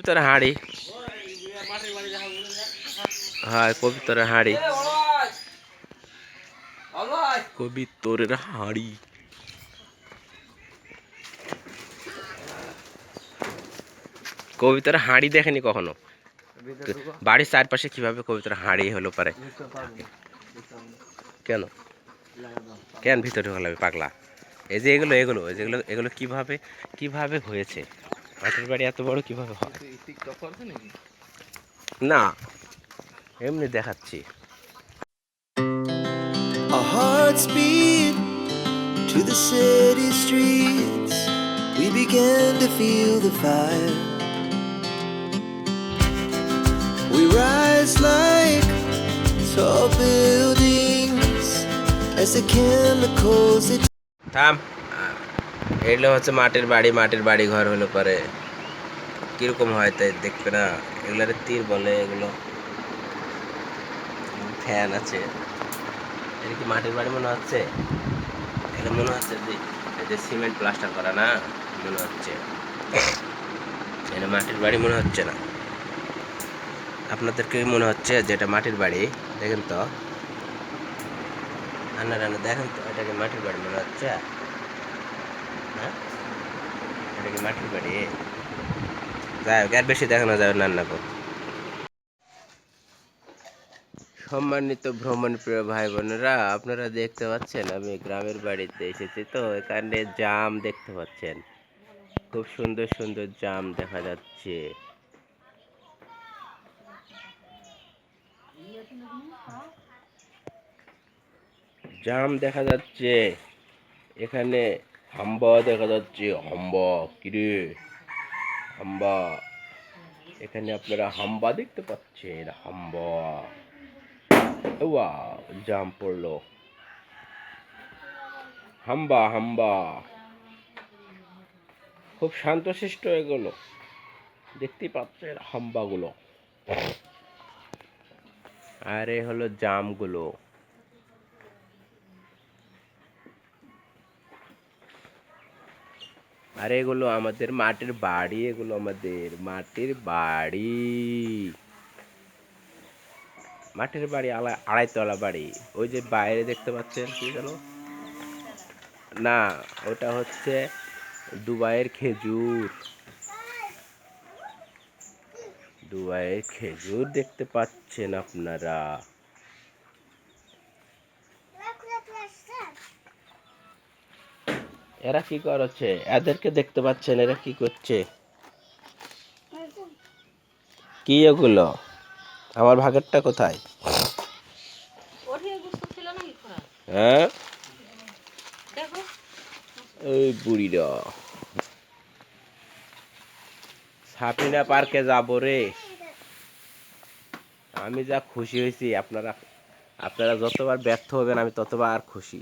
কবিতার হাঁড়ি হ্যাঁ কবিতার হাঁড়ি কবিতরের হাঁড়ি কবিতার হাঁড়ি দেখেনি কখনো? বাড়ির চারপাশে কীভাবে কবিতার হাঁড়ি হলো পারে? কেন? কেন ভিতরে ঢোকা লাগবে পাগলা? এই যে এগুলো এগুলো এই যেগুলো এগুলো কীভাবে কীভাবে হয়েছে? মাটির বাড়ি এত বড় কীভাবে হয়? না এমনি দেখাচ্ছি। To the city streets. We began to feel the fire. Rise like tall buildings as the chemicals they থাম। এগুলো হচ্ছে মাটির বাড়ি মাটির বাড়ি ঘর হলো পরে। কীরকম হয় তাই দেখবে না? এগুলার তীর বলে এগুলো। ফ্যান আছে। এটা কি মাটির বাড়ি মনে হচ্ছে? এটা মনে হচ্ছে যে সিমেন্ট প্লাস্টার করা না? মনে হচ্ছে। এটা মাটির বাড়ি মনে হচ্ছে না। আপনাদেরকে মনে হচ্ছে যে এটা মাটির বাড়ি, দেখেন তো। রান্না রান্না দেখেন তো এটাকে মাটির বাড়ি মনে হচ্ছে? হ্যাঁ এটা কি মাটির বাড়ি? যাই হোক, আর বেশি দেখানো যাবে রান্না কর সম্মানিত ভ্রমণ প্রিয় ভাই বোনেরা আপনারা দেখতে পাচ্ছেন, আমি গ্রামের বাড়িতে এসেছি তো, এখানে জাম দেখতে পাচ্ছেন। খুব সুন্দর সুন্দর জাম দেখা যাচ্ছে। জাম দেখা যাচ্ছে। এখানে হাম্বা দেখা যাচ্ছে। হাম্বা কিরে হাম্বা। এখানে আপনারা হাম্বা দেখতে পাচ্ছেন। হাম্বা। জাম পড়ল। হাম্বা হাম্বা। খুব শান্তশিষ্ট এগুলো। দেখতেই পাচ্ছেন হাম্বাগুলো। আর এ হলো জামগুলো। আর এগুলো আমাদের মাটির বাড়ি, এগুলো আমাদের মাটির বাড়ি। মাটির বাড়ি আড়াইতলা বাড়ি। ওই যে বাইরে দেখতে পাচ্ছেন, কি জানো না, ওটা হচ্ছে দুবাইয়ের খেজুর। দুবাইয়ের খেজুর দেখতে পাচ্ছেন আপনারা। এরা কি করছে? এদেরকে দেখতে পাচ্ছেন, এরা কি করছে? কি এগুলো? আমার ভাগেরটা কোথায়? হ্যাঁ? ওই বুড়িরা। সাপিনা পার্কে যাব রে। আমি যা খুশি হয়েছি আপনারা আপনারা যতবার ব্যর্থ হবেন আমি ততবার খুশি।